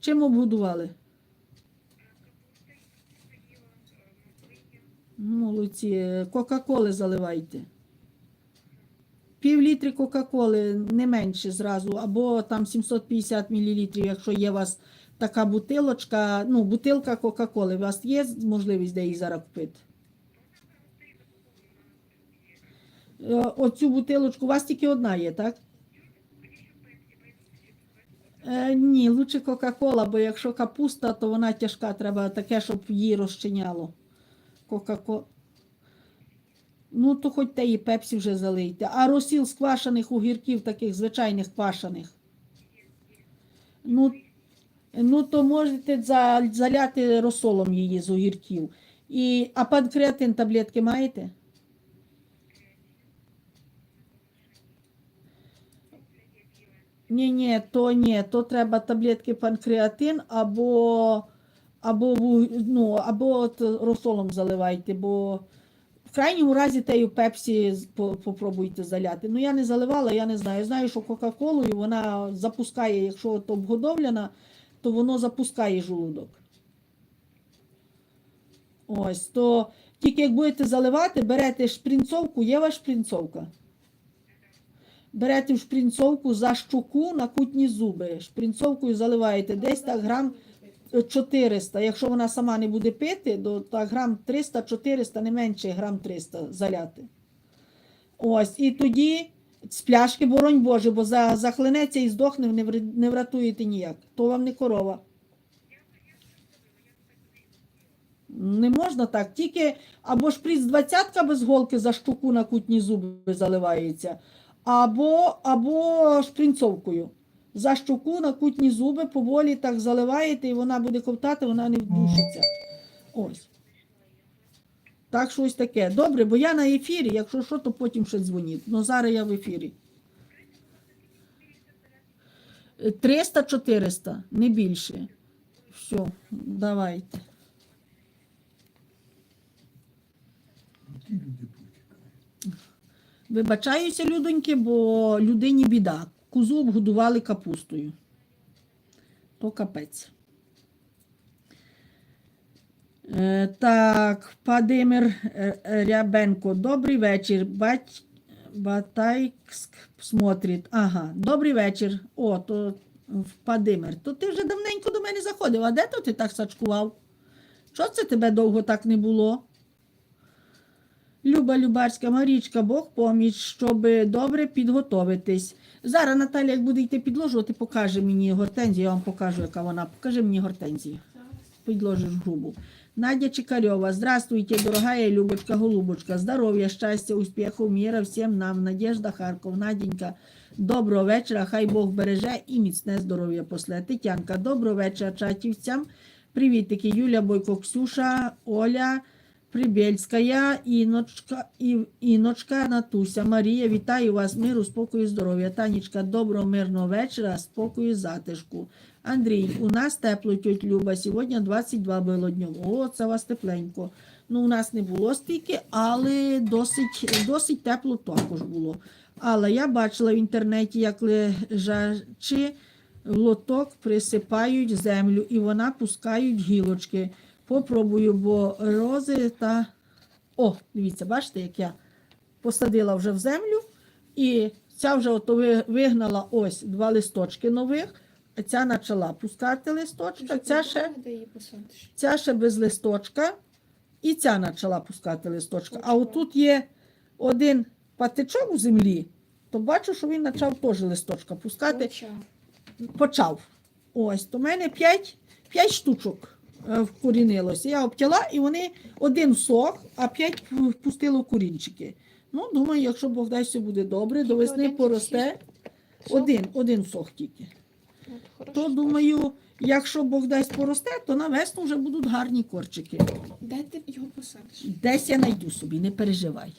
Чим обгодували? Молодці. Кока-коли заливайте. Пів літри Кока-коли, не менше зразу, або там 750 мл, якщо є у вас така бутилочка, ну, бутилка Кока-коли. У вас є можливість де її зараз купити? Е, Оцю бутилочку, у вас тільки одна є, так? Ні, лучше Кока-Кола, бо якщо капуста, то вона тяжка, треба таке, щоб її розчиняло. Кока-кола. Ну, то хоч те і пепсі вже залийте. А розсіл з квашених огірків, таких звичайних квашених. Ну, ну то можете заляти розсолом її з огірків. І, а панкреатин таблетки маєте? Ні, ні, то ні, то треба таблетки панкреатин або, або, ну, або от розсолом заливайте, бо в крайньому разі тею пепсі попробуйте заляти. Ну я не заливала, я не знаю. Знаю, що Кока-Колою вона запускає, якщо от обгодовлена, то воно запускає желудок. Ось, то тільки як будете заливати, берете шпринцовку, є ваша шпринцовка? Берете в шпринцовку за щоку на кутні зуби. Шпринцовкою заливаєте десь так грам 400. Якщо вона сама не буде пити, то так грам 300-400, не менше грам 300 заляти. Ось, і тоді з пляшки, боронь Боже, бо за, захлинеться і здохне, не, не врятуєте ніяк. То вам не корова. Не можна так. Тільки або шприц двадцятка без голки за штуку на кутні зуби заливається, або, або шпринцовкою. За щоку на кутні зуби поволі так заливаєте, і вона буде ковтати, вона не вдушиться. Ось. Так, щось таке. Добре, бо я на ефірі, якщо що, то потім ще дзвоніть. Ну зараз я в ефірі. 300-400, не більше. Все, давайте. Вибачаюся, людоньки, бо людині біда. Кузу обгодували капустою. То капець. Е, так, Падимир е, е, Рябенко. Добрий вечір. Бать... Батайськ смотрить. Ага, добрий вечір. О, то Падимир. То ти вже давненько до мене заходив. А де то ти так сачкував? Що це тебе довго так не було? Люба Любарська Марічка, Бог поміч, щоб добре підготовитись. Зараз Наталя, як буде йти підложувати, покаже мені гортензію, я вам покажу, яка вона. Покажи мені гортензію. Підложиш грубу. Надя Чикарьова, здравствуйте, дорогая Любочка, голубочка, здоров'я, щастя, успіху, міра всім нам. Надежда Харков, Наденька, доброго вечора, хай Бог береже і міцне здоров'я после. Тетянка, доброго вечора, чатівцям. Привітики, Юля Бойко, Ксюша, Оля, Прибєльська, Іночка, Іночка, Натуся, Марія, вітаю вас, миру, спокою, здоров'я. Танечка, доброго, мирного вечора, спокою, затишку. Андрій, у нас тепло, тьоть Люба, сьогодні 22 було днем. О, це у вас тепленько. Ну, у нас не було стільки, але досить, досить тепло також було. Але я бачила в інтернеті, як лежачи лоток присипають землю і вона пускають гілочки. Попробую, бо рози та. О, дивіться, бачите, як я посадила вже в землю, і ця вже ви- вигнала ось два листочки нових, а ця почала пускати листочка, ця ще, ця ще без листочка, і ця почала пускати листочка. А отут є один патичок у землі, то бачу, що він почав теж листочка пускати Почав. Ось, то в мене 5, 5 штучок вкорінилося. Я обтяла, і вони один сох, а 5 впустило корінчики. Ну, думаю, якщо Бог дасть, все буде добре, до весни один поросте. Один, один сох тільки. Ну, то То думаю, якщо Бог дасть поросте, то на весну вже будуть гарні корчики. Де ти його посадиш? Десь я знайду собі, не переживай.